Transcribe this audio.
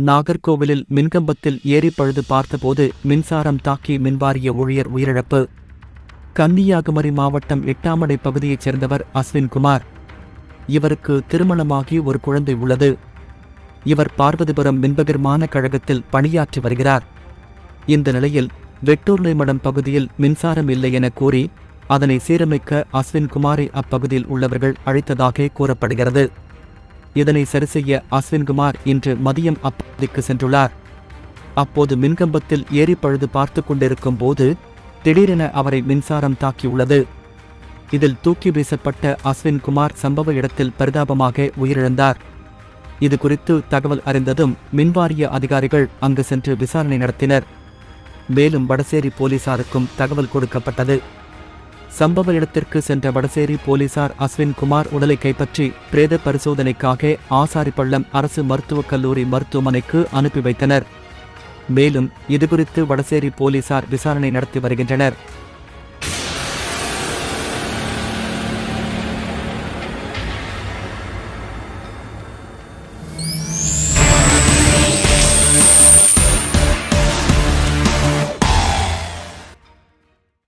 நாகர்கோவிலில் மின்கம்பத்தில் ஏறி பழுது பார்த்தபோது மின்சாரம் தாக்கி மின்வாரிய ஊழியர் உயிரிழப்பு. கன்னியாகுமரி மாவட்டம் எட்டாமடை பகுதியைச் சேர்ந்தவர் அஸ்வின்குமார் இவருக்கு திருமணமாகி ஒரு குழந்தை உள்ளது. இவர் பார்வதிபுரம் மின்பகிர்மான கழகத்தில் பணியாற்றி வருகிறார். இந்த நிலையில் வெட்டூர்லைமடம் பகுதியில் மின்சாரம் இல்லை என கூறி அதனை சீரமைக்க அஸ்வின்குமாரை அப்பகுதியில் உள்ளவர்கள் அழைத்ததாக கூறப்படுகிறது. இதனை சரிசெய்ய அஸ்வின்குமார் இன்று மதியம் அப்பகுதிக்கு சென்றுள்ளார். அப்போது மின்கம்பத்தில் ஏறி பழுது பார்த்து கொண்டிருக்கும் போது திடீரென அவரை மின்சாரம் தாக்கியுள்ளது. இதில் தூக்கி வீசப்பட்ட அஸ்வின்குமார் சம்பவ இடத்தில் பரிதாபமாக உயிரிழந்தார். இது குறித்து தகவல் அறிந்ததும் மின்வாரிய அதிகாரிகள் அங்கு சென்று விசாரணை நடத்தினர். மேலும் வடசேரி போலீசாருக்கும் தகவல் கொடுக்கப்பட்டது. சம்பவ இடத்திற்கு சென்ற வடசேரி போலீசார் அஸ்வின் குமார் உடலை கைப்பற்றி பிரேத பரிசோதனைக்காக ஆசாரிப்பள்ளம் அரசு மருத்துவக் கல்லூரி மருத்துவமனைக்கு அனுப்பி வைத்தனர். மேலும் இதுகுறித்து வடசேரி போலீசார் விசாரணை நடத்தி வருகின்றனர்.